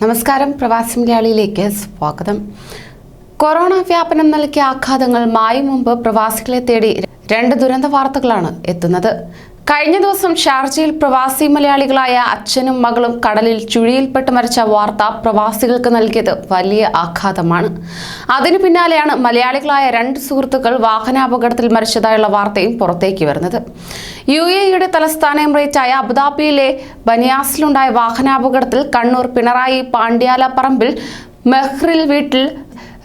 നമസ്കാരം. പ്രവാസി മലയാളിയിലേക്ക് സ്വാഗതം. കൊറോണ വ്യാപനം നൽകിയ ആഘാതങ്ങൾ മായും മുമ്പ് പ്രവാസികളെ തേടി രണ്ട് ദുരന്ത വാർത്തകളാണ് എത്തുന്നത്. കഴിഞ്ഞ ദിവസം ഷാർജയിൽ പ്രവാസി മലയാളികളായ അച്ഛനും മകളും കടലിൽ ചുഴിയിൽപ്പെട്ട് മരിച്ച വാർത്ത പ്രവാസികൾക്ക് നൽകിയത് വലിയ ആഘാതമാണ്. അതിനു പിന്നാലെയാണ് മലയാളികളായ രണ്ട് സുഹൃത്തുക്കൾ വാഹനാപകടത്തിൽ മരിച്ചതായുള്ള വാർത്തയും പുറത്തേക്ക് വരുന്നത്. യു എയുടെ തലസ്ഥാന എമിറേറ്റായ അബുദാബിയിലെ ബനിയാസിലുണ്ടായ വാഹനാപകടത്തിൽ കണ്ണൂർ പിണറായി പാണ്ഡ്യാല പറമ്പിൽ മെഹ്റിൽ വീട്ടിൽ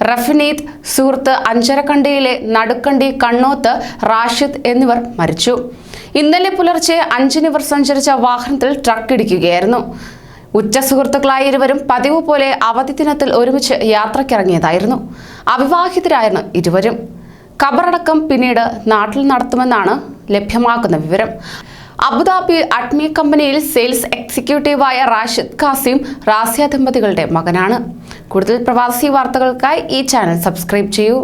റഫിനീത് സുഹൃത്ത് അഞ്ചരക്കണ്ടിയിലെ നടുക്കണ്ടി കണ്ണോത്ത് റാഷിദ് എന്നിവർ മരിച്ചു. ഇന്നലെ പുലർച്ചെ അഞ്ചിന് ഇവർ സഞ്ചരിച്ച വാഹനത്തിൽ ട്രക്ക് ഇടിക്കുകയായിരുന്നു. ഉച്ച സുഹൃത്തുക്കളായ ഇരുവരും പതിവ് പോലെ അവധി ദിനത്തിൽ ഒരുമിച്ച് യാത്രക്കിറങ്ങിയതായിരുന്നു അവിവാഹിതരായിരുന്നു ഇരുവരും. ഖബറടക്കം പിന്നീട് നാട്ടിൽ നടത്തുമെന്നാണ് ലഭ്യമാക്കുന്ന വിവരം. അബുദാബി അഡ്മി കമ്പനിയിൽ സെയിൽസ് എക്സിക്യൂട്ടീവായ റാഷിദ് ഖാസിം റാസിയ ദമ്പതികളുടെ മകനാണ്. കൂടുതൽ പ്രവാസി വാർത്തകൾക്കായി ഈ ചാനൽ സബ്സ്ക്രൈബ് ചെയ്യൂ.